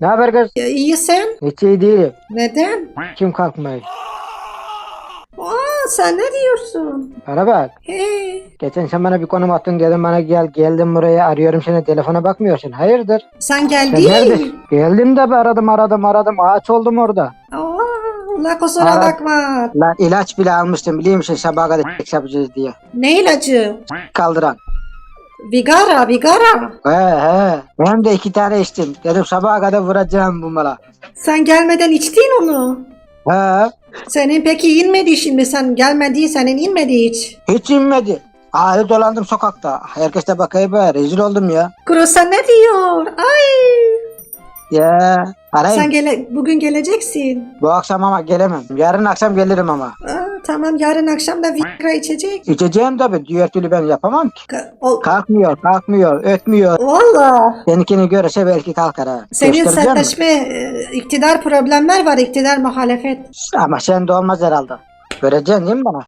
Ne haber kız? Ya, iyi sen? Hiç iyi değilim. Neden? Kim kalkmayı? Aa sen ne diyorsun? Bana bak. He. Geçen sen bana bir konum attın dedim bana gel. Geldim buraya arıyorum seni telefona bakmıyorsun. Hayırdır? Sen Sen geldin. neredesin? Geldim de be aradım aradım aradım. Ağaç oldum orada. Aa, la kusura Ara- bakma. Lan ilaç bile almıştım biliyor musun sabaha kadar yapacağız diye. Ne ilacı? Kaldıran. Vigara, Vigara. He he. Hem de iki tane içtim. Dedim sabaha kadar vuracağım bu mala. Sen gelmeden içtin onu. He. Senin peki inmedi şimdi sen gelmedi senin inmedi hiç. Hiç inmedi. Ağrı dolandım sokakta. Herkes de bakayım be. Rezil oldum ya. Kuro sen ne diyor? Ay. Ya. Arayın. Sen gele bugün geleceksin. Bu akşam ama gelemem. Yarın akşam gelirim ama. Tamam yarın akşam da Vigra içecek. İçeceğim tabii. Diğer türlü ben yapamam ki. Ka- O, Kalkmıyor, kalkmıyor, ötmüyor. Valla. Seninkini görürse belki kalkar ha. Senin Göstereceğim mi? sertleşme, e, iktidar problemler var, iktidar muhalefet. Ama sen de olmaz herhalde. Göreceksin değil mi bana?